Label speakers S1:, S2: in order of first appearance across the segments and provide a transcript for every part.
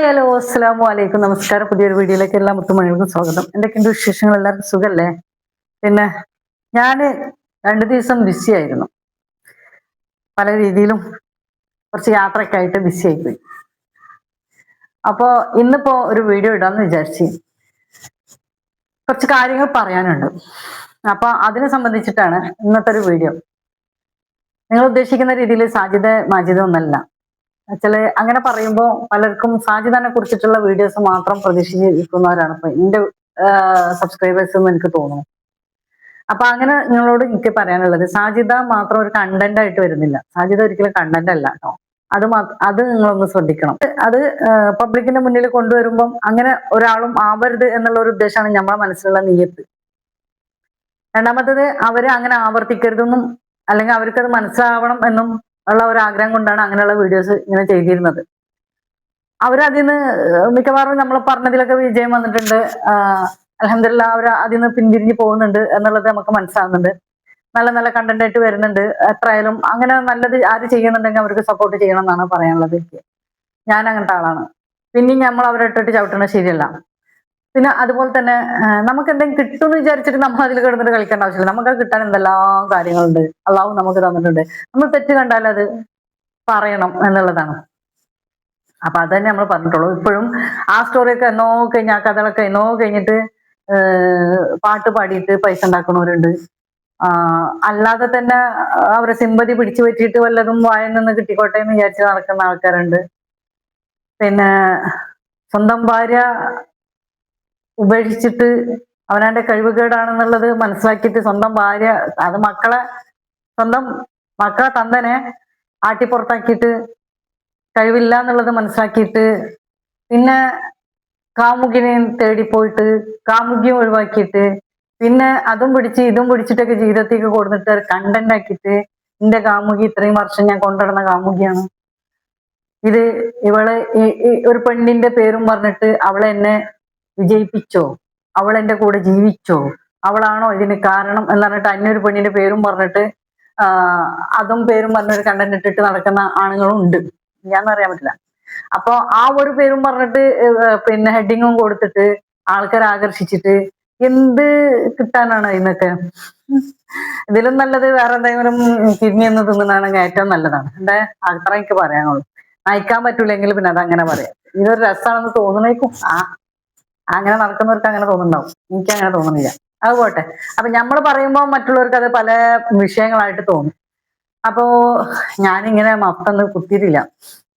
S1: Hi hello അസ്സാം വലൈക്കും നമസ്കാരം. പുതിയൊരു വീഡിയോയിലേക്ക് എല്ലാ മുത്തുമണികൾക്കും സ്വാഗതം. എന്തൊക്കെയുണ്ട് വിശേഷങ്ങൾ? എല്ലാവർക്കും സുഖല്ലേ? പിന്നെ ഞാൻ രണ്ടു ദിവസം ബിസി ആയിരുന്നു. പല രീതിയിലും കുറച്ച് യാത്രയൊക്കെ ആയിട്ട് ബിസി ആയിപ്പോയി. അപ്പോ ഇന്നിപ്പോ ഒരു വീഡിയോ ഇടാന്ന് വിചാരിച്ചു കുറച്ച് കാര്യങ്ങൾ പറയാനുണ്ട്. അപ്പൊ അതിനെ സംബന്ധിച്ചിട്ടാണ് ഇന്നത്തെ ഒരു വീഡിയോ. നിങ്ങൾ ഉദ്ദേശിക്കുന്ന രീതിയിൽ സാധ്യത മാജിത ഒന്നല്ല. ചില അങ്ങനെ പറയുമ്പോൾ പലർക്കും സാജിദാനെ കുറിച്ചിട്ടുള്ള വീഡിയോസ് മാത്രം പ്രതീക്ഷിച്ചിരിക്കുന്നവരാണ്. ഇപ്പൊ എന്റെ സബ്സ്ക്രൈബേഴ്സ് എന്ന് എനിക്ക് തോന്നുന്നു. അപ്പൊ അങ്ങനെ നിങ്ങളോട് എനിക്ക് പറയാനുള്ളത് സാജിദ മാത്രം ഒരു കണ്ടന്റ് ആയിട്ട് വരുന്നില്ല. സാജിദ ഒരിക്കലും കണ്ടന്റ് അല്ല കേട്ടോ. അത് അത് നിങ്ങളൊന്ന് ശ്രദ്ധിക്കണം. അത് പബ്ലിക്കിന്റെ മുന്നിൽ കൊണ്ടുവരുമ്പം അങ്ങനെ ഒരാളും ആവരുത് എന്നുള്ള ഒരു ഉദ്ദേശമാണ് നമ്മളെ മനസ്സിലുള്ള നീയത്ത്. രണ്ടാമത്തത് അവരെ അങ്ങനെ ആവർത്തിക്കരുതെന്നും അല്ലെങ്കിൽ അവർക്കത് മനസ്സിലാവണം എന്നും ഉള്ള ഒരു ആഗ്രഹം കൊണ്ടാണ് അങ്ങനെയുള്ള വീഡിയോസ് ഇങ്ങനെ ചെയ്തിരുന്നത്. അവരതിൽ നിന്ന് മിക്കവാറും നമ്മൾ പറഞ്ഞതിലൊക്കെ വിജയം വന്നിട്ടുണ്ട്. അലഹമില്ല അവർ അതിൽ നിന്ന് പിന്തിരിഞ്ഞ് പോകുന്നുണ്ട് എന്നുള്ളത് നമുക്ക് മനസ്സിലാവുന്നുണ്ട്. നല്ല നല്ല കണ്ടന്റ് ആയിട്ട് വരുന്നുണ്ട്. എത്രയായാലും അങ്ങനെ നല്ലത് ആര് ചെയ്യുന്നുണ്ടെങ്കിൽ അവർക്ക് സപ്പോർട്ട് ചെയ്യണം എന്നാണ് പറയാനുള്ളത് എനിക്ക്. ഞാൻ അങ്ങനത്തെ ആളാണ്. പിന്നെയും നമ്മൾ അവരെ ഇട്ടിട്ട് ചവിട്ടണത് ശരിയല്ല. പിന്നെ അതുപോലെ തന്നെ നമുക്ക് എന്തെങ്കിലും കിട്ടുമെന്ന് വിചാരിച്ചിട്ട് നമ്മൾ അതിൽ കിടന്നിട്ട് കളിക്കേണ്ട ആവശ്യമില്ല. നമുക്ക് കിട്ടാൻ എന്തെല്ലാം കാര്യങ്ങളുണ്ട്. അള്ളാഹു നമുക്ക് തന്നിട്ടുണ്ട്. നമ്മൾ തെറ്റ് കണ്ടാൽ അത് പറയണം എന്നുള്ളതാണ്. അപ്പൊ അത് തന്നെ നമ്മൾ പറഞ്ഞിട്ടുള്ളൂ. ഇപ്പോഴും ആ സ്റ്റോറിയൊക്കെ എന്നോ കഴിഞ്ഞ ആ കഥകളൊക്കെ എന്നോ കഴിഞ്ഞിട്ട് പാട്ട് പാടിയിട്ട് പൈസ ഉണ്ടാക്കുന്നവരുണ്ട്. അല്ലാതെ തന്നെ അവരെ സിമ്പതി പിടിച്ചു പറ്റിയിട്ട് വല്ലതും വായിൽ നിന്ന് കിട്ടിക്കോട്ടെ എന്ന് വിചാരിച്ച് നടക്കുന്ന ആൾക്കാരുണ്ട്. പിന്നെ സ്വന്തം ഭാര്യ ഉപേക്ഷിച്ചിട്ട് അവനവന്റെ കഴിവുകേടാണെന്നുള്ളത് മനസ്സിലാക്കിയിട്ട് സ്വന്തം ഭാര്യ അത് മക്കളെ സ്വന്തം മക്കളെ തന്തനെ ആട്ടിപ്പുറത്താക്കിയിട്ട് കഴിവില്ല എന്നുള്ളത് മനസ്സിലാക്കിയിട്ട് പിന്നെ കാമുകിനെ തേടിപ്പോയിട്ട് കാമുകിയും ഒഴിവാക്കിയിട്ട് പിന്നെ അതും പിടിച്ച് ഇതും പിടിച്ചിട്ടൊക്കെ ജീവിതത്തേക്ക് കൊടുത്തിട്ട് കണ്ടന്റ് ആക്കിയിട്ട് എന്റെ കാമുകി ഇത്രയും വർഷം ഞാൻ കൊണ്ടുവരുന്ന കാമുകിയാണ്. ഇത് ഇവൾ ഒരു പെണ്ണിന്റെ പേരും പറഞ്ഞിട്ട് അവളെ എന്നെ വിജയിപ്പിച്ചോ? അവൾ എന്റെ കൂടെ ജീവിച്ചോ? അവളാണോ ഇതിന് കാരണം എന്ന് പറഞ്ഞിട്ട് അന്യൊരു പെണ്ണിന്റെ പേരും പറഞ്ഞിട്ട് അതും പേരും പറഞ്ഞൊരു കണ്ടന്റ് ഇട്ടിട്ട് നടക്കുന്ന ആണുങ്ങളും ഉണ്ട് ഞാൻ അറിയാൻ പറ്റില്ല. അപ്പൊ ആ ഒരു പേരും പറഞ്ഞിട്ട് പിന്നെ ഹെഡിങ്ങും കൊടുത്തിട്ട് ആൾക്കാരെ ആകർഷിച്ചിട്ട് എന്ത് കിട്ടാനാണ് ഇന്നൊക്കെ ഇതിലും നല്ലത് വേറെ എന്തെങ്കിലും തിരിഞ്ഞെന്ന് തിന്നുന്നതാണെങ്കിൽ ഏറ്റവും നല്ലതാണ്. എന്റെ അത്ര എനിക്ക് പറയാനുള്ളൂ. നയിക്കാൻ പറ്റൂലെങ്കിൽ പിന്നെ അത് അങ്ങനെ പറയാം. ഇതൊരു രസമാണെന്ന് തോന്നുന്നേക്കും ആ അങ്ങനെ നടക്കുന്നവർക്ക് അങ്ങനെ തോന്നുന്നുണ്ടാവും. എനിക്ക് അങ്ങനെ തോന്നുന്നില്ല. അത് പോട്ടെ. അപ്പൊ നമ്മൾ പറയുമ്പോൾ മറ്റുള്ളവർക്ക് അത് പല വിഷയങ്ങളായിട്ട് തോന്നും. അപ്പോ ഞാനിങ്ങനെ മൊത്തം കുത്തിയിട്ടില്ല.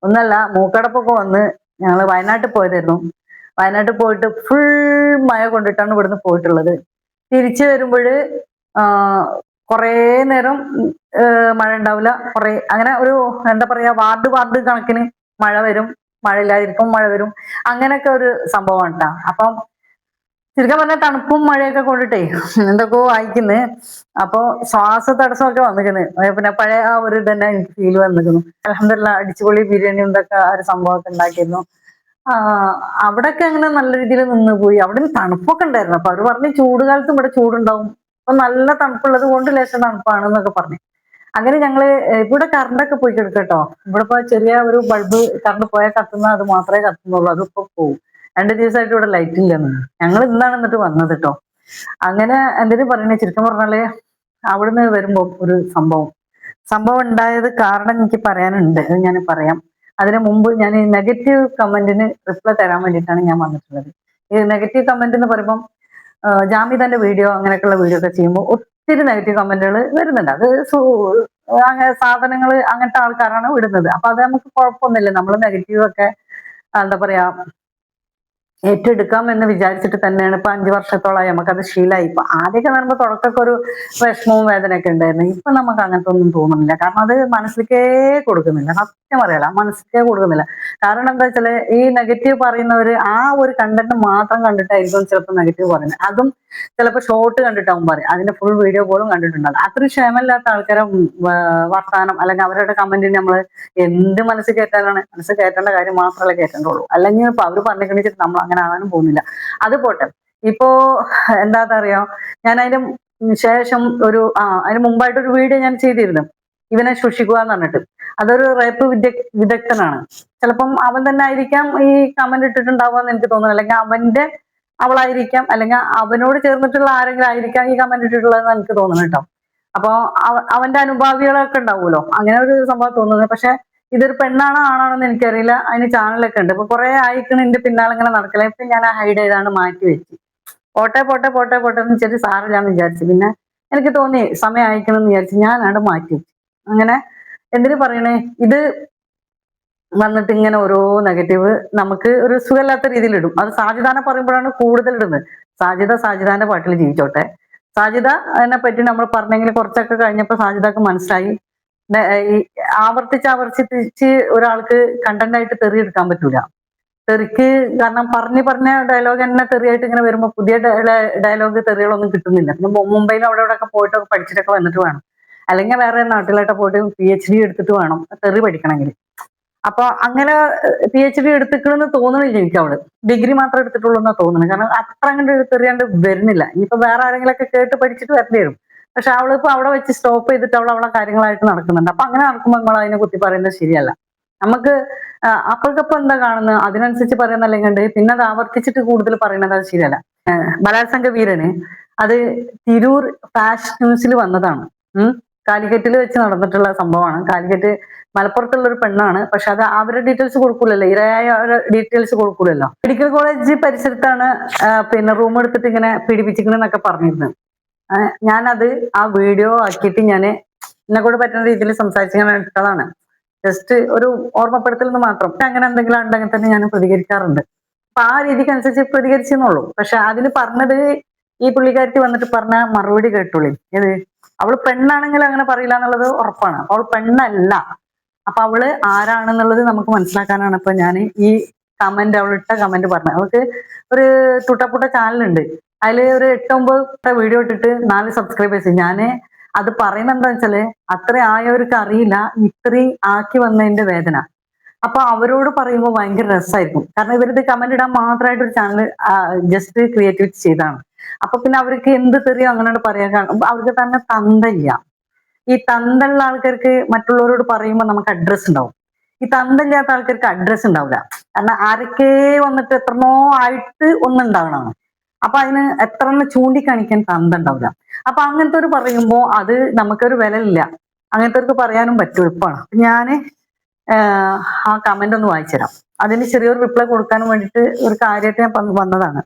S1: ഒന്നല്ല മൂക്കടപ്പൊക്കെ വന്ന് ഞങ്ങൾ വയനാട്ടിൽ പോയതായിരുന്നു. വയനാട്ടിൽ പോയിട്ട് ഫുൾ മഴ കൊണ്ടിട്ടാണ് ഇവിടുന്ന് പോയിട്ടുള്ളത്. തിരിച്ചു വരുമ്പോൾ കുറേ നേരം മഴ ഉണ്ടാവില്ല. കുറേ അങ്ങനെ ഒരു എന്താ പറയാ വാർഡ് വാർഡ് കണക്കിന് മഴ വരും. മഴ ഇല്ലാതിരിക്കും മഴ വരും. അങ്ങനെയൊക്കെ ഒരു സംഭവം ഉണ്ടാ. അപ്പം ചുരുക്കം പറഞ്ഞാൽ തണുപ്പും മഴയൊക്കെ കൊണ്ടിട്ടേ എന്തൊക്കെയോ വായിക്കുന്നു അപ്പൊ ശ്വാസ തടസ്സമൊക്കെ വന്നിരിക്കുന്നത് പിന്നെ പഴയ ആ ഒരു തന്നെ എനിക്ക് ഫീൽ വന്നിരിക്കുന്നു അലഹമില്ല അടിച്ചുപൊളി ബിരിയാണി എന്തൊക്കെ ആ ഒരു സംഭവമൊക്കെ ഉണ്ടാക്കിയിരുന്നു. അവിടെയൊക്കെ അങ്ങനെ നല്ല രീതിയിൽ നിന്ന് പോയി. അവിടെ തണുപ്പൊക്കെ ഉണ്ടായിരുന്നു. അപ്പൊ അവർ പറഞ്ഞു ചൂട് കാലത്തും ഇവിടെ ചൂടുണ്ടാവും. അപ്പൊ നല്ല തണുപ്പുള്ളത് കൊണ്ട് ലേശം തണുപ്പാണ് എന്നൊക്കെ പറഞ്ഞു. അങ്ങനെ ഞങ്ങൾ ഇവിടെ കറണ്ടൊക്കെ പോയി കിടക്കട്ടോ. ഇവിടെ ഇപ്പൊ ചെറിയ ഒരു ബൾബ് കറണ്ട് പോയാൽ കത്തുന്ന അത് മാത്രമേ കത്തുന്നുള്ളൂ. അതിപ്പോ പോവും. രണ്ട് ദിവസമായിട്ട് ഇവിടെ ലൈറ്റ് ഇല്ലെന്ന്. ഞങ്ങൾ ഇന്നാണ് എന്നിട്ട് വന്നത് കേട്ടോ അങ്ങനെ എന്തിനു പറയണേ ചുരുക്കം പറഞ്ഞാൽ അവിടുന്ന് വരുമ്പോ ഒരു സംഭവം. സംഭവം ഉണ്ടായത് കാരണം എനിക്ക് പറയാനുണ്ട്. അത് ഞാൻ പറയാം. അതിനു മുമ്പ് ഞാൻ നെഗറ്റീവ് കമന്റിന് റിപ്ലൈ തരാൻ വേണ്ടിയിട്ടാണ് ഞാൻ വന്നിട്ടുള്ളത്. ഈ നെഗറ്റീവ് കമന്റ് എന്ന് പറയുമ്പോൾ ജാമിദന്റെ വീഡിയോ അങ്ങനെയൊക്കെയുള്ള വീഡിയോ ഒക്കെ ചെയ്യുമ്പോൾ ഒത്തിരി നെഗറ്റീവ് കമന്റുകൾ വരുന്നുണ്ട്. അത് അങ്ങനെ സാധനങ്ങൾ അങ്ങനത്തെ ആൾക്കാരാണ് വിടുന്നത്. അപ്പൊ അത് നമുക്ക് കുഴപ്പമൊന്നുമില്ല. നമ്മൾ നെഗറ്റീവ് ഒക്കെ എന്താ പറയാ ഏറ്റെടുക്കാം എന്ന് വിചാരിച്ചിട്ട് തന്നെയാണ് ഇപ്പൊ അഞ്ചു വർഷത്തോളമായി നമുക്കത് ശീലമായി ഇപ്പൊ ആദ്യമൊക്കെ പറയുമ്പോൾ തുടക്കമൊക്കെ ഒരു വിഷമവും വേദനയൊക്കെ ഉണ്ടായിരുന്നു. ഇപ്പൊ നമുക്ക് അങ്ങനത്തെ ഒന്നും തോന്നുന്നില്ല. കാരണം അത് മനസ്സിലേക്കേ കൊടുക്കുന്നില്ല. സത്യം പറയല മനസ്സിലേക്കേ കൊടുക്കുന്നില്ല. കാരണം എന്താ വെച്ചാൽ ഈ നെഗറ്റീവ് പറയുന്നവര് ആ ഒരു കണ്ടന്റ് മാത്രം കണ്ടിട്ടായിരിക്കും ചിലപ്പോൾ നെഗറ്റീവ് പറയുന്നത്. അതും ചിലപ്പോൾ ഷോർട്ട് കണ്ടിട്ടാവും പറയും. അതിന്റെ ഫുൾ വീഡിയോ പോലും കണ്ടിട്ടുണ്ടാകും അത്രയും ക്ഷേമമില്ലാത്ത ആൾക്കാരെ വർത്താനം അല്ലെങ്കിൽ അവരുടെ കമന്റിന് നമ്മൾ എന്ത് മനസ്സിൽ കയറ്റാനാണ്? മനസ്സിൽ കയറ്റേണ്ട കാര്യം മാത്രമല്ലേ കയറ്റേണ്ടുള്ളൂ. അല്ലെങ്കിൽ ഇപ്പൊ അവർ പറഞ്ഞിട്ടുണ്ടെങ്കിൽ നമ്മൾ അങ്ങനെ ആവാനും പോകുന്നില്ല. അത് പോട്ടെ. ഇപ്പോ എന്താ പറയാ ഞാൻ അതിന് ശേഷം ഒരു ആ അതിന് മുമ്പായിട്ട് ഒരു വീഡിയോ ഞാൻ ചെയ്തിരുന്നു. ഇവനെ ശുഷിക്കുക എന്ന് പറഞ്ഞിട്ട്. അതൊരു റേപ്പ് വിദഗ് വിദഗ്ധനാണ്. ചിലപ്പം അവൻ തന്നെ ആയിരിക്കാം ഈ കമന്റ് ഇട്ടിട്ടുണ്ടാവുക എന്ന് എനിക്ക് തോന്നുന്നു. അല്ലെങ്കിൽ അവന്റെ അവളായിരിക്കാം. അല്ലെങ്കിൽ അവനോട് ചേർന്നിട്ടുള്ള ആരെങ്കിലും ആയിരിക്കാം ഈ കമന്റ് ഇട്ടിട്ടുള്ളതെന്ന് എനിക്ക് തോന്നുന്നു കേട്ടോ. അപ്പൊ അവ- അവന്റെ അനുഭാവികളൊക്കെ ഉണ്ടാവുമല്ലോ. അങ്ങനെ ഒരു സംഭവം തോന്നുന്നത് പക്ഷെ ഇതൊരു പെണ്ണാണോ ആണാണോ എന്ന് എനിക്കറിയില്ല. അതിന് ചാനലൊക്കെ ഉണ്ട്. ഇപ്പൊ കുറെ ആയിക്കണ് എന്റെ പിന്നാലെ ഇങ്ങനെ നടക്കില്ല ഇപ്പൊ ഞാൻ ആ ഹൈഡ് ചെയ്താണ് മാറ്റി വെച്ച്. പോട്ടെ പോട്ടെ പോട്ടെ പോട്ടെ എന്ന് വെച്ചിട്ട് സാറില്ലാന്ന് വിചാരിച്ചു. പിന്നെ എനിക്ക് തോന്നി സമയം അയക്കണം എന്ന് വിചാരിച്ചു ഞാനാണ് മാറ്റി വെച്ചു. അങ്ങനെ എന്തിനു പറയണേ? ഇത് വന്നിട്ട് ഇങ്ങനെ ഓരോ നെഗറ്റീവ് നമുക്ക് ഒരു സുഖമില്ലാത്ത രീതിയിൽ ഇടും. അത് സാജിദാനെ പറയുമ്പോഴാണ് കൂടുതൽ ഇടുന്നത്. സാജിദ സാജിദാന്റെ പാട്ടിൽ ജീവിച്ചോട്ടെ. സാജിദ അതിനെ പറ്റി നമ്മൾ പറഞ്ഞെങ്കിൽ കുറച്ചൊക്കെ കഴിഞ്ഞപ്പോൾ സാജിദക്ക് മനസ്സിലായി. ആവർത്തിച്ച് ആവർത്തിച്ച് ഒരാൾക്ക് കണ്ടന്റ് ആയിട്ട് തെറി എടുക്കാൻ പറ്റൂല. തെറിക്ക് കാരണം പറഞ്ഞ് പറഞ്ഞ ഡയലോഗ് തന്നെ തെറിയായിട്ട് ഇങ്ങനെ വരുമ്പോൾ പുതിയ ഡയലോഗ് തെറികളൊന്നും കിട്ടുന്നില്ല. പിന്നെ മുംബൈയിൽ അവിടെ ഒക്കെ പോയിട്ടൊക്കെ പഠിച്ചിട്ടൊക്കെ വന്നിട്ട് വേണം. അല്ലെങ്കിൽ വേറെ നാട്ടിലോട്ട് പോയിട്ട് പി എച്ച് ഡി എടുത്തിട്ട് വേണം തെറി പഠിക്കണമെങ്കിൽ. അപ്പൊ അങ്ങനെ പി എച്ച് ഡി എടുത്തിട്ടുണ്ടെന്ന് തോന്നുന്നില്ല എനിക്ക് അവൾ. ഡിഗ്രി മാത്രം എടുത്തിട്ടുള്ളൂ എന്നാ തോന്നുന്നത് കാരണം അത്ര അങ്ങോട്ട് തെറിയാണ്ട് വരുന്നില്ല. ഇനിയിപ്പോ വേറെ ആരെങ്കിലും ഒക്കെ കേട്ട് പഠിച്ചിട്ട് വരേണ്ടി വരും. പക്ഷെ അവൾ ഇപ്പൊ അവിടെ വെച്ച് സ്റ്റോപ്പ് ചെയ്തിട്ട് അവൾ അവളെ കാര്യങ്ങളായിട്ട് നടക്കുന്നുണ്ട്. അപ്പൊ അങ്ങനെ നടക്കുമ്പോൾ നമ്മൾ അതിനെ കുത്തി പറയുന്നത് ശരിയല്ല. നമുക്ക് ആ, എന്താ കാണുന്നത്? അതിനനുസരിച്ച് പറയുന്നല്ലെങ്കിൽ പിന്നെ അത് ആവർത്തിച്ചിട്ട് കൂടുതൽ പറയുന്നത് അത് ശരിയല്ല. ബലാത്സംഗ വീരന് അത് തിരൂർ ഫാഷൻ ന്യൂസിൽ വന്നതാണ്. കാലിക്കറ്റിൽ വെച്ച് നടന്നിട്ടുള്ള സംഭവമാണ്. കാലിക്കറ്റ് മലപ്പുറത്തുള്ള ഒരു പെണ്ണാണ്. പക്ഷെ അത് അവരുടെ ഡീറ്റെയിൽസ് കൊടുക്കൂലല്ലോ. ഇരയായ ഡീറ്റെയിൽസ് കൊടുക്കൂലല്ലോ. മെഡിക്കൽ കോളേജ് പരിസരത്താണ് പിന്നെ റൂം എടുത്തിട്ട് ഇങ്ങനെ പീഡിപ്പിച്ചിരിക്കണെന്നൊക്കെ പറഞ്ഞിരുന്നത്. ഞാനത് ആ വീഡിയോ ആക്കിയിട്ട് ഞാൻ എന്നെ കൂടെ പറ്റുന്ന രീതിയിൽ സംസാരിച്ച് ഞാൻ ജസ്റ്റ് ഒരു ഓർമ്മപ്പെടുത്തൽ എന്ന് മാത്രം. അങ്ങനെ എന്തെങ്കിലും ഉണ്ടെങ്കിൽ തന്നെ ഞാൻ പ്രതികരിക്കാറുണ്ട്. അപ്പൊ ആ രീതിക്ക് അനുസരിച്ച് പ്രതികരിച്ചെന്നുള്ളൂ. പക്ഷെ അതിന് പറഞ്ഞത് ഈ പുള്ളിക്കാരത്തി വന്നിട്ട് പറഞ്ഞ മറുപടി കേട്ടുള്ളി ഏത്? അവൾ പെണ്ണാണെങ്കിൽ അങ്ങനെ പറയില്ല എന്നുള്ളത് ഉറപ്പാണ്. അപ്പൊ അവൾ പെണ്ണല്ല. അപ്പൊ അവൾ ആരാണെന്നുള്ളത് നമുക്ക് മനസ്സിലാക്കാനാണ് ഇപ്പൊ ഞാൻ ഈ കമന്റ് അവളിട്ട കമന്റ് പറഞ്ഞത്. അവൾക്ക് ഒരു തുട്ടപ്പുട്ട ചാനലുണ്ട്. അതിൽ ഒരു എട്ടൊമ്പത് വീഡിയോ ഇട്ടിട്ട് നാല് സബ്സ്ക്രൈബേഴ്സ് ഞാൻ അത് പറയുന്നത് എന്താ വെച്ചാൽ അത്ര ആയവർക്ക് അറിയില്ല ഇത്രയും ആക്കി വന്നതിന്റെ വേദന. അപ്പൊ അവരോട് പറയുമ്പോൾ ഭയങ്കര രസമായിരിക്കും കാരണം ഇവരിത് കമന്റ് ഇടാൻ മാത്രമായിട്ട് ഒരു ചാനൽ ജസ്റ്റ് ക്രിയേറ്റിവിറ്റി ചെയ്താണ് അപ്പൊ പിന്നെ അവർക്ക് എന്ത് തെറിയോ അങ്ങനെ പറയാൻ അവർക്ക് തന്നെ തന്തയില്ല. ഈ തന്തള്ള ആൾക്കാർക്ക് മറ്റുള്ളവരോട് പറയുമ്പോൾ നമുക്ക് അഡ്രസ് ഉണ്ടാവും. ഈ തന്തല്ലാത്ത ആൾക്കാർക്ക് അഡ്രസ് ഉണ്ടാവില്ല. കാരണം ആരൊക്കെ വന്നിട്ട് എത്രമോ ആയിട്ട് ഒന്നുണ്ടാവണം അപ്പൊ അതിന് എത്ര ചൂണ്ടിക്കാണിക്കാൻ തന്ത ഉണ്ടാവില്ല അപ്പൊ അങ്ങനത്തെ ഒരു പറയുമ്പോ അത് നമുക്കൊരു വില ഇല്ല അങ്ങനത്തെ പറയാനും പറ്റും എളുപ്പമാണ് ഞാൻ ആ കമന്റ് ഒന്ന് വായിച്ചുതരാം. അതിന് ചെറിയൊരു റിപ്ലൈ കൊടുക്കാൻ വേണ്ടിയിട്ട് ഒരു കാര്യമായിട്ട് ഞാൻ വന്നതാണ്.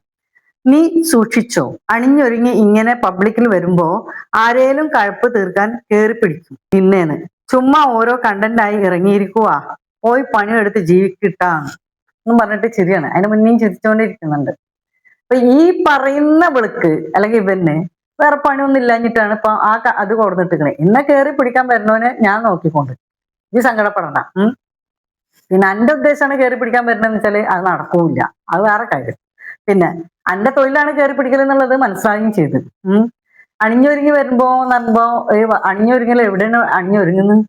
S1: നീ സൂക്ഷിച്ചോ? അണിഞ്ഞൊരുങ്ങി ഇങ്ങനെ പബ്ലിക്കിൽ വരുമ്പോ ആരേലും കഴപ്പ് തീർക്കാൻ കേറി പിടിക്കും. നിന്നേന്ന്. ചുമ്മാ ഓരോ കണ്ടന്റായി ഇറങ്ങിയിരിക്കുക പോയി പണിയെടുത്ത് ജീവിക്കിട്ടാണ് എന്ന് പറഞ്ഞിട്ട് ചിരിയാണ് അതിന് മുന്നേയും ചിരിച്ചുകൊണ്ടിരിക്കുന്നുണ്ട് അപ്പൊ ഈ പറയുന്ന വിളക്ക് അല്ലെങ്കിൽ ഇവന്നെ വേറെ പണിയൊന്നും ഇല്ലാഞ്ഞിട്ടാണ് ഇപ്പൊ ആ അത് കൊടുത്തിട്ടിക്കണേ എന്നെ കയറി പിടിക്കാൻ വരുന്നവനെ ഞാൻ നോക്കിക്കൊണ്ട്. ഈ സങ്കടപ്പെടണ്ട ഉം? പിന്നെ എന്റെ ഉദ്ദേശമാണ് കയറി പിടിക്കാൻ വരുന്നതെന്ന് വെച്ചാൽ അത് നടക്കൂല അത് വേറെ കാര്യം. പിന്നെ എന്റെ തൊഴിലാണ് കയറി പിടിക്കൽ എന്നുള്ളത് മനസ്സിലാകുകയും ചെയ്തു ഉം? അണിഞ്ഞൊരുങ്ങി വരുമ്പോ നമ്പോ അണിഞ്ഞൊരുങ്ങൽ എവിടെയാണ് അണിഞ്ഞൊരുങ്ങുന്നത്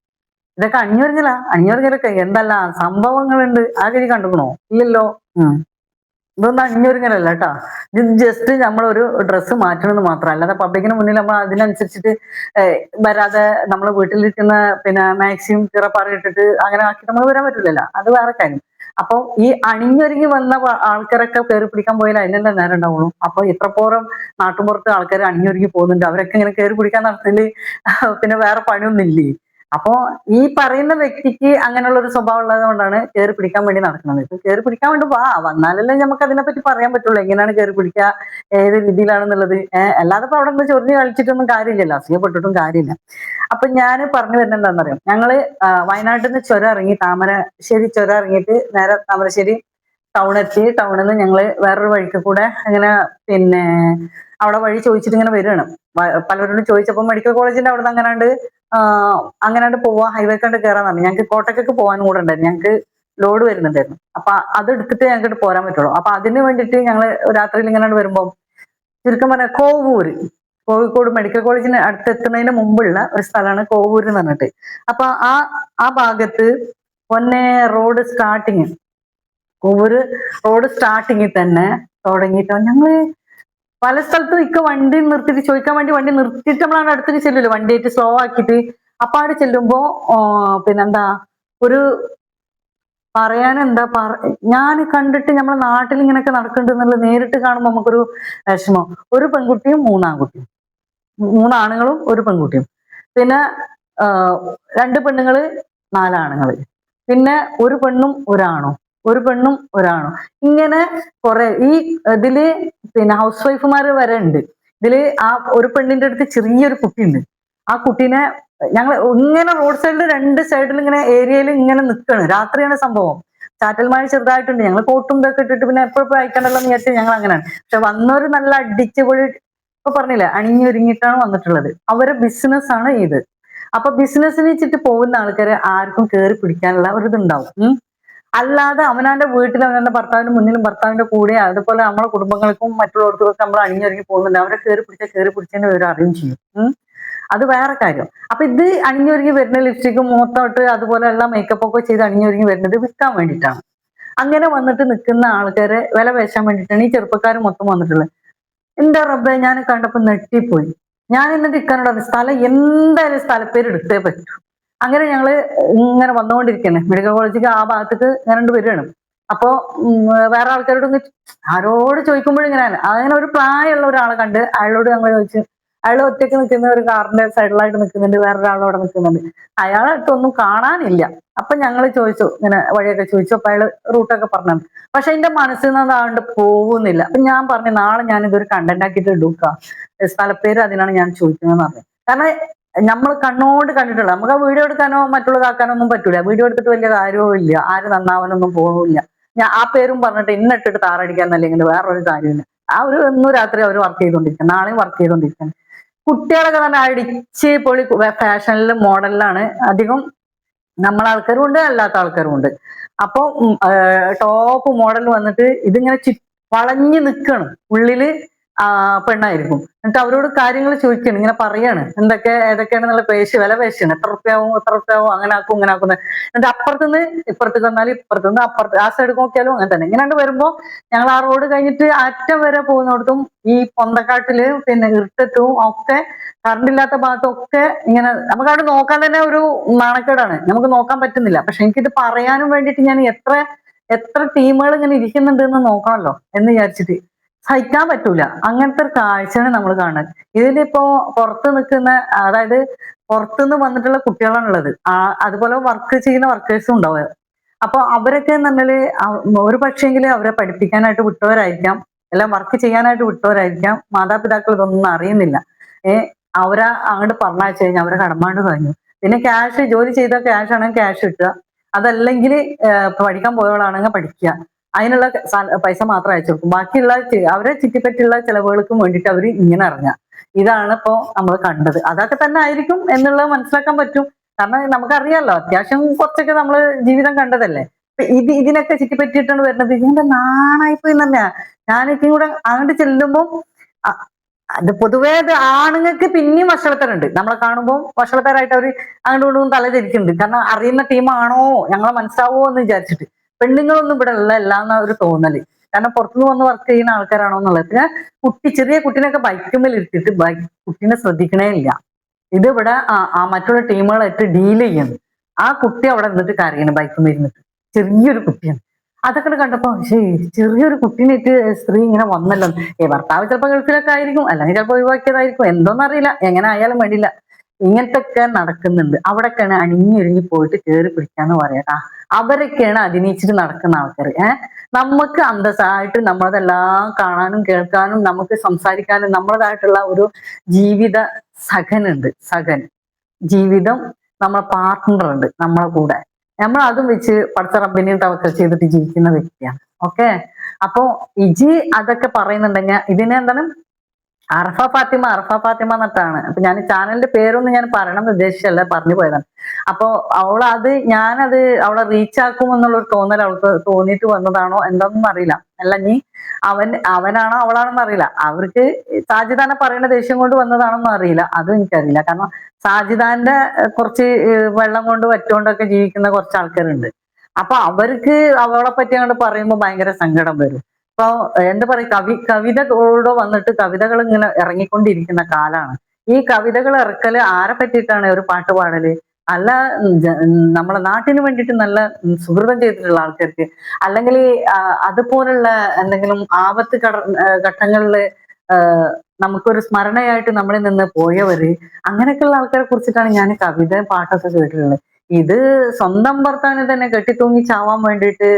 S1: ഇതൊക്കെ അണിഞ്ഞൊരുങ്ങലാ? അണിഞ്ഞൊരുങ്ങലൊക്കെ എന്തല്ല സംഭവങ്ങളുണ്ട്? ഗതി കണ്ടുക്കണോ? ഇല്ലല്ലോ ഉം. ഇതൊന്നും അണിഞ്ഞൊരുങ്ങലല്ല കേട്ടോ. ഇത് ജസ്റ്റ് നമ്മളൊരു ഡ്രസ്സ് മാറ്റണമെന്ന് മാത്രം. അല്ലാതെ പബ്ലിക്കിന് മുന്നിൽ നമ്മൾ അതിനനുസരിച്ചിട്ട് വരാതെ നമ്മൾ വീട്ടിലിരിക്കുന്ന പിന്നെ മാക്സിമം ചിറപ്പാറി ഇട്ടിട്ട് അങ്ങനെ ആക്കി നമ്മൾ വരാൻ പറ്റില്ലല്ലോ അത് വേറെ കാര്യം. അപ്പൊ ഈ അണിഞ്ഞൊരുങ്ങി വന്ന ആൾക്കാരൊക്കെ കയറി പിടിക്കാൻ പോയാൽ അതിനെല്ലാം നേരം ഉണ്ടാവുള്ളൂ. അപ്പൊ ഇത്രപ്പോരം നാട്ടുമ്പുറത്ത് ആൾക്കാർ അണിഞ്ഞൊരുങ്ങി പോകുന്നുണ്ട്. അവരൊക്കെ ഇങ്ങനെ കയറി പിടിക്കാൻ നടത്തിൽ പിന്നെ വേറെ പണിയൊന്നും ഇല്ലേ അപ്പോ ഈ പറയുന്ന വ്യക്തിക്ക് അങ്ങനെയുള്ള ഒരു സ്വഭാവം ഉള്ളത് കൊണ്ടാണ് കയറി പിടിക്കാൻ വേണ്ടി നടക്കുന്നത്. ഇപ്പൊ കയറി പിടിക്കാൻ വേണ്ടി വാ വന്നാലല്ലേ നമുക്ക് അതിനെപ്പറ്റി പറയാൻ പറ്റുള്ളൂ. എങ്ങനെയാണ് കയറി പിടിക്കുക? ഏത് രീതിയിലാണെന്നുള്ളത്. അല്ലാതെ ഇപ്പൊ അവിടെ നിന്ന് ചൊറിഞ്ഞ് കളിച്ചിട്ടൊന്നും കാര്യമില്ലല്ലോ. അസൂയപ്പെട്ടിട്ടും കാര്യമില്ല. അപ്പൊ ഞാൻ പറഞ്ഞു വരുന്നത് എന്താണെന്നറിയാം? ഞങ്ങൾ വയനാട്ടിൽ നിന്ന് ചുരം ഇറങ്ങി താമരശ്ശേരി ചുരം ഇറങ്ങിയിട്ട് നേരെ താമരശ്ശേരി ടൗൺ എത്തി. ടൗണിൽ നിന്ന് ഞങ്ങൾ വേറൊരു വഴിക്ക് കൂടെ അങ്ങനെ പിന്നെ അവിടെ വഴി ചോദിച്ചിട്ട് ഇങ്ങനെ വരികയാണ്. പലവരോടും ചോദിച്ചപ്പോൾ മെഡിക്കൽ കോളേജിന്റെ അവിടെ നിന്ന് അങ്ങനാണ്ട് അങ്ങനാണ്ട് പോവാ ഹൈവേ കണ്ട് കയറാൻ പറഞ്ഞു. ഞങ്ങൾക്ക് കോട്ടക്കൊക്കെ പോകാൻ കൂടെ ഉണ്ടായിരുന്നു. ഞങ്ങൾക്ക് ലോഡ് വരുന്നുണ്ടായിരുന്നു. അപ്പൊ അത് എടുത്തിട്ട് ഞങ്ങൾക്ക് പോരാൻ പറ്റുള്ളൂ. അപ്പൊ അതിന് വേണ്ടിയിട്ട് ഞങ്ങൾ രാത്രിയിൽ ഇങ്ങനെ വരുമ്പോൾ ചുരുക്കം പറഞ്ഞ കോവൂര്. കോഴിക്കോട് മെഡിക്കൽ കോളേജിന് അടുത്തെത്തുന്നതിന് മുമ്പുള്ള ഒരു സ്ഥലമാണ് കോവൂർ എന്ന് പറഞ്ഞിട്ട്. അപ്പൊ ആ ആ ഭാഗത്ത് പൊന്നെ റോഡ് സ്റ്റാർട്ടിങ് കോവൂര് റോഡ് സ്റ്റാർട്ടിങ്ങിൽ തന്നെ തുടങ്ങിയിട്ട് ഞങ്ങൾ പല സ്ഥലത്തും ഇക്ക വണ്ടി നിർത്തിയിട്ട് ചോദിക്കാൻ വേണ്ടി വണ്ടി നിർത്തിയിട്ട് നമ്മളാണ് അടുത്തേക്ക് ചെല്ലുമല്ലോ വണ്ടിയായിട്ട് സ്ലോ ആക്കിയിട്ട്. അപ്പൊ അവിടെ ചെല്ലുമ്പോ പിന്നെന്താ? ഒരു പറയാൻ എന്താ പറ ഞാൻ കണ്ടിട്ട് നമ്മളെ നാട്ടിൽ ഇങ്ങനെയൊക്കെ നടക്കുന്നുണ്ട് എന്നുള്ളത് നേരിട്ട് കാണുമ്പോൾ നമുക്കൊരു വിഷമം. ഒരു പെൺകുട്ടിയും മൂന്നാൺകുട്ടിയും. മൂന്നാണുങ്ങളും ഒരു പെൺകുട്ടിയും. പിന്നെ രണ്ട് പെണ്ണുങ്ങൾ നാലാണുങ്ങൾ. പിന്നെ ഒരു പെണ്ണും ഒരാണും. ഒരു പെണ്ണും ഒരാണും. ഇങ്ങനെ കുറെ ഈ ഇതിൽ പിന്നെ ഹൗസ് വൈഫുമാര് വരെ ഉണ്ട്. ഇതിൽ ആ ഒരു പെണ്ണിന്റെ അടുത്ത് ചെറിയൊരു കുട്ടിയുണ്ട്. ആ കുട്ടീനെ ഞങ്ങൾ ഇങ്ങനെ റോഡ് സൈഡിൽ രണ്ട് സൈഡിൽ ഇങ്ങനെ ഏരിയയിൽ ഇങ്ങനെ നിൽക്കാണ് രാത്രിയാണ് സംഭവം. ചാറ്റൽ മഴ ചെറുതായിട്ടുണ്ട്. ഞങ്ങൾ കോട്ടും ഇതൊക്കെ ഇട്ടിട്ട് പിന്നെ എപ്പോഴും അയക്കണ്ടല്ലോ എന്ന് വിചാരിച്ച് ഞങ്ങൾ അങ്ങനെയാണ്. പക്ഷെ വന്നൊരു നല്ല അടിച്ച് പൊളി ഇപ്പൊ പറഞ്ഞില്ലേ അണിഞ്ഞൊരുങ്ങിയിട്ടാണ് വന്നിട്ടുള്ളത്. അവരെ ബിസിനസ് ആണ് ഇത്. അപ്പൊ ബിസിനസ്സിന് വെച്ചിട്ട് പോകുന്ന ആൾക്കാരെ ആർക്കും കയറി പിടിക്കാനുള്ള ഒരു ഇതുണ്ടാവും. അല്ലാതെ അവനാന്റെ വീട്ടിൽ അവനാന്റെ ഭർത്താവിന്റെ മുന്നിലും ഭർത്താവിന്റെ കൂടെ അതുപോലെ നമ്മുടെ കുടുംബങ്ങൾക്കും മറ്റുള്ളവർക്കും നമ്മൾ അണിഞ്ഞൊരുങ്ങി പോകുന്നുണ്ട്. അവരെ കയറി പിടിച്ച കയറി പിടിച്ചതിന്റെ വിവരം അറിയും ചെയ്യും. അത് വേറെ കാര്യം. അപ്പൊ ഇത് അണിഞ്ഞൊരുങ്ങി വരുന്ന ലിപ്സ്റ്റിക്കും മുഖത്തോട്ട് അതുപോലെയുള്ള മേക്കപ്പ് ഒക്കെ ചെയ്ത് അണിഞ്ഞൊരുങ്ങി വരുന്നത് വിൽക്കാൻ വേണ്ടിയിട്ടാണ്. അങ്ങനെ വന്നിട്ട് നിൽക്കുന്ന ആൾക്കാരെ വില പേശാൻ വേണ്ടിയിട്ടാണ് ഈ ചെറുപ്പക്കാർ മൊത്തം വന്നിട്ടുള്ളത്. എന്താ റബ്ബെ ഞാൻ കണ്ടപ്പോൾ നെട്ടിപ്പോയി ഞാൻ എന്നിട്ട് പറഞ്ഞു സ്ഥലം എന്തായാലും സ്ഥലപ്പേര് എടുത്തേ പറ്റൂ. അങ്ങനെ ഞങ്ങൾ ഇങ്ങനെ വന്നുകൊണ്ടിരിക്കുന്നത് മെഡിക്കൽ കോളേജിലേക്ക് ആ ഭാഗത്തേക്ക് ഇങ്ങനെ വരികയാണ് അപ്പോ വേറെ ആൾക്കാരോട് ആരോട് ചോദിക്കുമ്പോഴും ഇങ്ങനെ അങ്ങനെ ഒരു പ്രായമുള്ള ഒരാളെ കണ്ട് അയാളോട് ഞങ്ങൾ ചോദിച്ചു അയാൾ ഒറ്റയ്ക്ക് നിൽക്കുന്ന ഒരു കാറിന്റെ സൈഡിലായിട്ട് നിൽക്കുന്നുണ്ട് വേറൊരാൾ അവിടെ നിൽക്കുന്നുണ്ട്. അയാളെ അടുത്തൊന്നും കാണാനില്ല. അപ്പൊ ഞങ്ങൾ ചോദിച്ചു ഇങ്ങനെ വഴിയൊക്കെ ചോദിച്ചു. അപ്പൊ അയാൾ റൂട്ടൊക്കെ പറഞ്ഞു പക്ഷെ എന്റെ മനസ്സിൽ നിന്ന് അതാണ്ട് പോകുന്നില്ല. അപ്പൊ ഞാൻ പറഞ്ഞു നാളെ ഞാൻ ഇതൊരു കണ്ടന്റ് ആക്കിയിട്ട് എടുക്കാം സ്ഥലപ്പേര് അതിനാണ് ഞാൻ ചോദിക്കുന്നതെന്ന് പറഞ്ഞു. കാരണം നമ്മൾ കണ്ണോട് കണ്ടിട്ടുള്ള നമുക്ക് ആ വീഡിയോ എടുക്കാനോ മറ്റുള്ളതാക്കാനോ ഒന്നും പറ്റൂല. വീഡിയോ എടുത്തിട്ട് വലിയ കാര്യവും ഇല്ല. ആര് നന്നാവാനൊന്നും പോകില്ല ഞാൻ ആ പേരും പറഞ്ഞിട്ട് ഇന്നിട്ടിട്ട് താറടിക്കാന്നല്ലെങ്കിൽ വേറൊരു കാര്യമില്ല. ആ ഒരു ഇന്നും രാത്രി അവർ വർക്ക് ചെയ്തുകൊണ്ടിരിക്കുക നാളെയും വർക്ക് ചെയ്തുകൊണ്ടിരിക്കുകയാണ് കുട്ടികളൊക്കെ തന്നെ അടിച്ച് പൊളി ഫാഷനിൽ മോഡലിലാണ് അധികം നമ്മളെ ആൾക്കാരും ഉണ്ട് അല്ലാത്ത ആൾക്കാരും ഉണ്ട് അപ്പൊ ടോപ്പ് മോഡൽ വന്നിട്ട് ഇതിങ്ങനെ ചി വളഞ്ഞു നിൽക്കണം ഉള്ളിൽ പെണ്ണായിരിക്കും. എന്നിട്ട് അവരോട് കാര്യങ്ങൾ ചോദിക്കണം. ഇങ്ങനെ പറയാണ്. എന്തൊക്കെ ഏതൊക്കെയാണെന്നുള്ള പേശ് വില പേശാണ് എത്ര റുപ്യാവും എത്ര റുപ്യാവും അങ്ങനെ ആക്കും ഇങ്ങനെ ആക്കുന്നത് എന്ന്. എന്നിട്ട് അപ്പുറത്തുനിന്ന് ഇപ്പുറത്തേക്ക് വന്നാൽ ഇപ്പുറത്തുനിന്ന് അപ്പുറത്ത് ആ സൈഡ് നോക്കിയാലും അങ്ങനെ തന്നെ. ഇങ്ങനെ വരുമ്പോ ഞങ്ങൾ ആ റോഡ് കഴിഞ്ഞിട്ട് അറ്റം വരെ പോകുന്നിടത്തും ഈ പൊന്തക്കാട്ടിൽ പിന്നെ ഇരുട്ടത്തും ഒക്കെ കറണ്ട് ഇല്ലാത്ത ഭാഗത്തൊക്കെ ഇങ്ങനെ നമുക്ക് അവിടെ നോക്കാൻ തന്നെ ഒരു നാണക്കേടാണ്. നമുക്ക് നോക്കാൻ പറ്റുന്നില്ല. പക്ഷെ എനിക്കിത് പറയാനും വേണ്ടിയിട്ട് ഞാൻ എത്ര എത്ര ടീമുകൾ ഇങ്ങനെ ഇരിക്കുന്നുണ്ട് എന്ന് നോക്കണമല്ലോ എന്ന് വിചാരിച്ചിട്ട്. സഹിക്കാൻ പറ്റൂല. അങ്ങനത്തെ ഒരു കാഴ്ചയാണ് നമ്മൾ കാണുന്നത്. ഇതിലിപ്പോ പുറത്ത് നിൽക്കുന്ന അതായത് പുറത്തുനിന്ന് വന്നിട്ടുള്ള കുട്ടികളാണുള്ളത്. അതുപോലെ വർക്ക് ചെയ്യുന്ന വർക്കേഴ്സും ഉണ്ടാവുക. അപ്പൊ അവരൊക്കെ എന്ന് പറഞ്ഞാൽ അവ- ഒരു പക്ഷേങ്കിൽ അവരെ പഠിപ്പിക്കാനായിട്ട് വിട്ടവരായിരിക്കാം. എല്ലാം വർക്ക് ചെയ്യാനായിട്ട് വിട്ടവരായിരിക്കാം. മാതാപിതാക്കൾ ഇതൊന്നും അറിയുന്നില്ല. ഏഹ് അവരെ അങ്ങോട്ട് പറഞ്ഞയച്ചു കഴിഞ്ഞാൽ അവരെ കടമാണ്ട് കഴിഞ്ഞു പിന്നെ ക്യാഷ് ജോലി ചെയ്ത ക്യാഷ് ആണെങ്കിൽ ക്യാഷ് കിട്ടുക. അതല്ലെങ്കിൽ പഠിക്കാൻ പോയവളാണെങ്കിൽ പഠിക്കുക. അതിനുള്ള പൈസ മാത്രം അയച്ചു കൊടുക്കും. ബാക്കിയുള്ള അവരെ ചുറ്റിപ്പറ്റിയുള്ള ചെലവുകൾക്കും വേണ്ടിട്ട് അവർ ഇങ്ങനെ ഇറങ്ങുക ഇതാണ് ഇപ്പോ നമ്മൾ കണ്ടത്. അതൊക്കെ തന്നെ ആയിരിക്കും എന്നുള്ളത് മനസ്സിലാക്കാൻ പറ്റും. കാരണം നമുക്കറിയാലോ അത്യാവശ്യം കുറച്ചൊക്കെ നമ്മൾ ജീവിതം കണ്ടതല്ലേ. ഇത് ഇതിനൊക്കെ ചുറ്റിപ്പറ്റിയിട്ടാണ് വരുന്നത്. ഇതിന്റെ നാണായിപ്പോയി തന്നെയാ ഞാനൊക്കെ കൂടെ അങ്ങോട്ട് ചെല്ലുമ്പോൾ അത് പൊതുവേ അത് ആണുങ്ങൾക്ക് പിന്നെയും വഷളത്തരുണ്ട്. നമ്മളെ കാണുമ്പോൾ വഷളത്തരായിട്ട് അവർ അങ്ങോട്ടും ഇങ്ങോട്ടും തല തിരിക്കുന്നുണ്ട്. കാരണം അറിയുന്ന ടീമാണോ ഞങ്ങളെ മനസ്സിലാവോ എന്ന് വിചാരിച്ചിട്ട്. പെണ്ണുങ്ങളൊന്നും ഇവിടെ ഉള്ള അല്ല എന്ന ഒരു തോന്നൽ. കാരണം പുറത്തുനിന്ന് വന്ന് വർക്ക് ചെയ്യുന്ന ആൾക്കാരാണോ എന്നുള്ളത്. പിന്നെ കുട്ടി ചെറിയ കുട്ടീനൊക്കെ ബൈക്കുമ്പോൾ ഇരുത്തിയിട്ട് ബൈക്ക് കുട്ടീനെ ശ്രദ്ധിക്കണേ ഇല്ല. ഇത് ഇവിടെ ആ മറ്റുള്ള ടീമുകളായിട്ട് ഡീൽ ചെയ്യുന്നു ആ കുട്ടി അവിടെ നിന്നിട്ട് കരയണം ബൈക്കുമ്മേൽ ഇരുന്നിട്ട്. ചെറിയൊരു കുട്ടിയാണ്. അതൊക്കെ കണ്ടപ്പോ ശേ ചെറിയൊരു കുട്ടീനായിട്ട് സ്ത്രീ ഇങ്ങനെ വന്നല്ലോ. ഏ ഭർത്താവ് ചിലപ്പോൾ ഗൾഫിലൊക്കെ ആയിരിക്കും. അല്ലെങ്കിൽ ചിലപ്പോൾ ഒഴിവാക്കിയതായിരിക്കും. എന്തോന്നറിയില്ല എങ്ങനെ ആയാലും വേണ്ടില്ല. ഇങ്ങനത്തെ ഒക്കെ നടക്കുന്നുണ്ട്. അവിടെയൊക്കെയാണ് അണിഞ്ഞൊരുങ്ങി പോയിട്ട് കയറി പിടിക്കാന്ന് പറയാട്ടാ അവരൊക്കെയാണ് അഭിനയിച്ചിട്ട് നടക്കുന്ന ആൾക്കാർ ഏഹ് നമുക്ക് അന്തസ്സായിട്ട് നമ്മളതെല്ലാം കാണാനും കേൾക്കാനും നമുക്ക് സംസാരിക്കാനും നമ്മളതായിട്ടുള്ള ഒരു ജീവിത സഖനുണ്ട് സഖൻ. ജീവിതം നമ്മളെ പാർട്ട്ണർ ഉണ്ട് നമ്മളെ കൂടെ. നമ്മൾ അതും വെച്ച് പഠിച്ച റബ്ബിനെയും തവക്കൽ ചെയ്തിട്ട് ജീവിക്കുന്ന വ്യക്തിയാണ്. ഓക്കെ? അപ്പോ ഇജി അതൊക്കെ പറയുന്നുണ്ടെങ്കിൽ ഇതിനെ അറഫ ഫാത്തിമ അർഫ ഫാത്തിമ എന്നിട്ടാണ്. അപ്പൊ ഞാൻ ചാനലിന്റെ പേരൊന്നും ഞാൻ പറയണം എന്ന് ഉദ്ദേശിച്ചല്ല പറഞ്ഞു പോയതാണ്. അപ്പോ അവൾ അത് ഞാനത് അവളെ റീച്ച് ആക്കും എന്നുള്ള ഒരു തോന്നൽ അവൾക്ക് തോന്നിയിട്ട് വന്നതാണോ എന്താണെന്നും അറിയില്ല. അല്ല നീ അവൻ അവനാണോ അവളാണെന്ന് അറിയില്ല. അവർക്ക് സാജിദാനെ പറയുന്ന ദേഷ്യം കൊണ്ട് വന്നതാണെന്നും അറിയില്ല. അതും എനിക്കറിയില്ല. കാരണം സാജിദാന്റെ കുറച്ച് വെള്ളം കൊണ്ട് വറ്റുകൊണ്ടൊക്കെ ജീവിക്കുന്ന കുറച്ച് ആൾക്കാരുണ്ട്. അപ്പൊ അവർക്ക് അവളെ പറ്റി അങ്ങോട്ട് പറയുമ്പോൾ ഭയങ്കര സങ്കടം വരും. ഇപ്പൊ എന്താ പറയാ കവി കവിതകളോട് വന്നിട്ട് കവിതകൾ ഇങ്ങനെ ഇറങ്ങിക്കൊണ്ടിരിക്കുന്ന കാലാണ്. ഈ കവിതകൾ ഇറക്കൽ ആരെ പറ്റിയിട്ടാണ് ഒരു പാട്ട് പാടൽ? അല്ല നമ്മളെ നാട്ടിന് വേണ്ടിയിട്ട് നല്ല സുഹൃതം ചെയ്തിട്ടുള്ള ആൾക്കാർക്ക്. അല്ലെങ്കിൽ അതുപോലുള്ള എന്തെങ്കിലും ആപത്ത് ഘട ഘട്ടങ്ങളിൽ നമുക്കൊരു സ്മരണയായിട്ട് നമ്മളിൽ നിന്ന് പോയവര് അങ്ങനെയൊക്കെയുള്ള ആൾക്കാരെ കുറിച്ചിട്ടാണ് ഞാൻ കവിത പാട്ടൊക്കെ കേട്ടിട്ടുള്ളത്. ഇത് സ്വന്തം ഭർത്താവിനെ തന്നെ കെട്ടിത്തൂങ്ങി ചാവാൻ വേണ്ടിയിട്ട്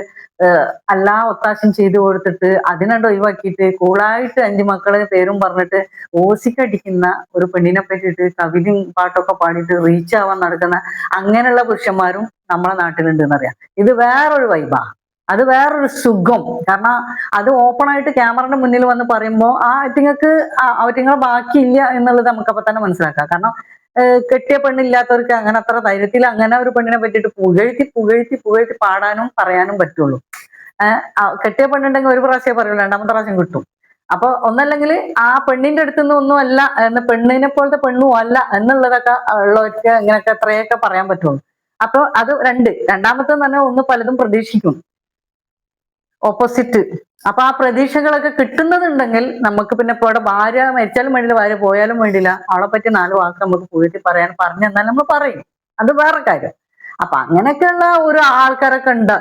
S1: അല്ലാ ഒത്താശം ചെയ്തു കൊടുത്തിട്ട് അതിനണ്ട് ഒഴിവാക്കിയിട്ട് കൂളായിട്ട് അഞ്ചു മക്കളെ പേരും പറഞ്ഞിട്ട് ഓസിക്കടിക്കുന്ന ഒരു പെണ്ണിനെ പറ്റിയിട്ട് കവിതയും പാട്ടൊക്കെ പാടിയിട്ട് റീച്ച് ആവാൻ നടക്കുന്ന അങ്ങനെയുള്ള പുരുഷന്മാരും നമ്മളെ നാട്ടിലുണ്ട് എന്നറിയാം. ഇത് വേറൊരു വൈബാ അത് വേറൊരു സുഖം. കാരണം അത് ഓപ്പൺ ആയിട്ട് ക്യാമറന്റെ മുന്നിൽ വന്ന് പറയുമ്പോൾ ആ അതിങ്ങൾക്ക് അവറ്റിങ്ങളെ ബാക്കിയില്ല എന്നുള്ളത് നമുക്ക് അപ്പൊ തന്നെ മനസ്സിലാക്കാം. കാരണം കെട്ടിയ പെണ്ണില്ലാത്തവർക്ക് അങ്ങനെ അത്ര ധൈര്യത്തിൽ അങ്ങനെ ഒരു പെണ്ണിനെ പറ്റിയിട്ട് പുകഴ്ത്തി പുകഴ്ത്തി പുകഴ്ത്തി പാടാനും പറയാനും പറ്റുള്ളൂ. കെട്ടിയ പെണ്ണുണ്ടെങ്കിൽ ഒരു പ്രാവശ്യം പറയുള്ളൂ രണ്ടാമത്തെ പ്രാവശ്യം കിട്ടും. അപ്പൊ ഒന്നല്ലെങ്കിൽ ആ പെണ്ണിന്റെ അടുത്ത് നിന്ന് ഒന്നും അല്ല എന്ന പെണ്ണിനെ പോലത്തെ പെണ്ണും അല്ല എന്നുള്ളതൊക്കെ ഉള്ളവർക്ക് ഇങ്ങനെയൊക്കെ എത്രയൊക്കെ പറയാൻ പറ്റുള്ളൂ. അപ്പൊ അത് രണ്ട് രണ്ടാമത്തെ തന്നെ ഒന്ന് പലതും പ്രതീക്ഷിക്കും. ഓപ്പോസിറ്റ് അപ്പൊ ആ പ്രതീക്ഷകളൊക്കെ കിട്ടുന്നതുണ്ടെങ്കിൽ നമുക്ക് പിന്നെ ഇപ്പൊ അവിടെ ഭാര്യ മരിച്ചാലും വേണ്ടില്ല ഭാര്യ പോയാലും വേണ്ടില്ല അവളെ പറ്റി നാല് വാക്ക് നമുക്ക് പൂഴ്ത്തി പറയാൻ പറഞ്ഞു തന്നാൽ നമ്മൾ പറയും. അത് വേറെ കാര്യം. അപ്പൊ അങ്ങനെയൊക്കെയുള്ള ഒരു ആൾക്കാരൊക്കെ ഉണ്ട്.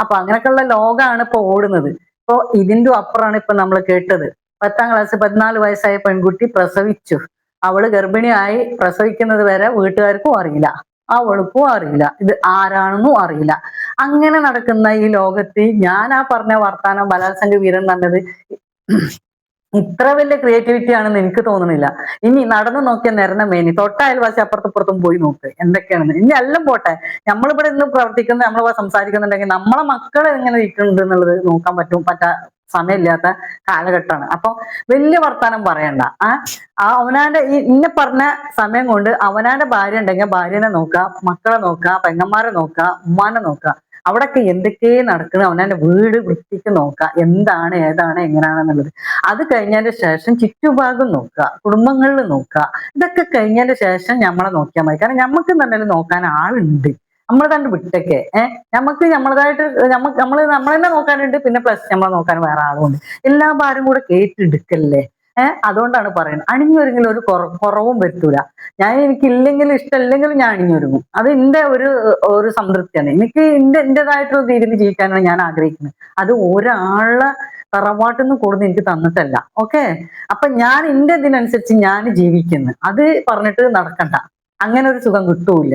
S1: അപ്പൊ അങ്ങനെയൊക്കെയുള്ള ലോകമാണ് ഇപ്പൊ ഓടുന്നത്. ഇപ്പൊ ഇതിന്റെ അപ്പുറമാണ് ഇപ്പൊ നമ്മൾ കേട്ടത്. പത്താം ക്ലാസ് പതിനാല് വയസ്സായ പെൺകുട്ടി പ്രസവിച്ചു. അവൾ ഗർഭിണിയായി പ്രസവിക്കുന്നത് വരെ വീട്ടുകാർക്കും അറിയില്ല. അവൾക്കും അറിയില്ല. ഇത് ആരാണെന്നും അറിയില്ല. അങ്ങനെ നടക്കുന്ന ഈ ലോകത്ത് ഞാൻ ആ പറഞ്ഞ വർത്താനം ബലാത്സംഗ വീരൻ പറഞ്ഞത് ഇത്ര വലിയ ക്രിയേറ്റിവിറ്റി ആണെന്ന് എനിക്ക് തോന്നുന്നില്ല. ഇനി നടന്നു നോക്കിയ നിരന്ന മേനി. തൊട്ട അപ്പുറത്തും ഇപ്പുറത്തും പോയി നോക്ക്. എന്തൊക്കെയാണെന്ന്. ഇനി എല്ലാം പോട്ടെ. നമ്മളിവിടെ ഇന്ന് പ്രവർത്തിക്കുന്ന നമ്മൾ സംസാരിക്കുന്നുണ്ടെങ്കിൽ നമ്മളെ മക്കൾ എങ്ങനെ ഇരിക്കുന്നുണ്ട് എന്നുള്ളത് നോക്കാൻ പറ്റും. പറ്റാ സമയമില്ലാത്ത കാലഘട്ടമാണ്. അപ്പൊ വലിയ വർത്താനം പറയണ്ട. ആ അവനാന്റെ ഈ ഇന്നെ പറഞ്ഞ സമയം കൊണ്ട് അവനാന്റെ ഭാര്യ ഉണ്ടെങ്കിൽ ഭാര്യനെ നോക്കുക മക്കളെ നോക്കുക പെങ്ങന്മാരെ നോക്കുക ഉമ്മാനെ നോക്കുക. അവിടൊക്കെ എന്തൊക്കെ നടക്കുന്നത് അവനവന്റെ വീട് വൃത്തിക്ക് നോക്കുക എന്താണ് ഏതാണ് എങ്ങനെയാണെന്നുള്ളത് അത് കഴിഞ്ഞതിന്റെ ശേഷം ചുറ്റുഭാഗം നോക്കുക കുടുംബങ്ങളിൽ നോക്കുക ഇതൊക്കെ കഴിഞ്ഞതിന്റെ ശേഷം നമ്മളെ നോക്കിയാൽ മതി. കാരണം നമുക്ക് തന്നെ നോക്കാൻ ആളുണ്ട്. നമ്മൾ തന്നെ വിട്ടൊക്കെ. ഏഹ് നമുക്ക് നമ്മളതായിട്ട് നമുക്ക് നമ്മൾ നമ്മളെന്നെ നോക്കാനുണ്ട്. പിന്നെ പ്ലസ് നമ്മളെ നോക്കാൻ വേറെ ആളുമുണ്ട് എല്ലാ ഭാരം കൂടെ കേട്ടെടുക്കല്ലേ ഏഹ് അതുകൊണ്ടാണ് പറയുന്നത്. അണിഞ്ഞൊരുങ്ങിൽ ഒരു കുറവും വരുത്തൂല. ഞാൻ എനിക്കില്ലെങ്കിലും ഇഷ്ടമില്ലെങ്കിലും ഞാൻ അണിഞ്ഞൊരുങ്ങും. അത് എന്റെ ഒരു ഒരു സംതൃപ്തിയാണ്. എനിക്ക് എന്റെ എന്റേതായിട്ടുള്ള രീതിയിൽ ജീവിക്കാനാണ് ഞാൻ ആഗ്രഹിക്കുന്നത്. അത് ഒരാളെ തറവാട്ടിൽ നിന്ന് കൂടുതൽ എനിക്ക് തന്നിട്ടല്ല. ഓക്കെ? അപ്പൊ ഞാൻ എന്റെ ഇതിനനുസരിച്ച് ഞാൻ ജീവിക്കുന്നു. അത് പറഞ്ഞിട്ട് നടക്കണ്ട. അങ്ങനെ ഒരു സുഖം കിട്ടൂല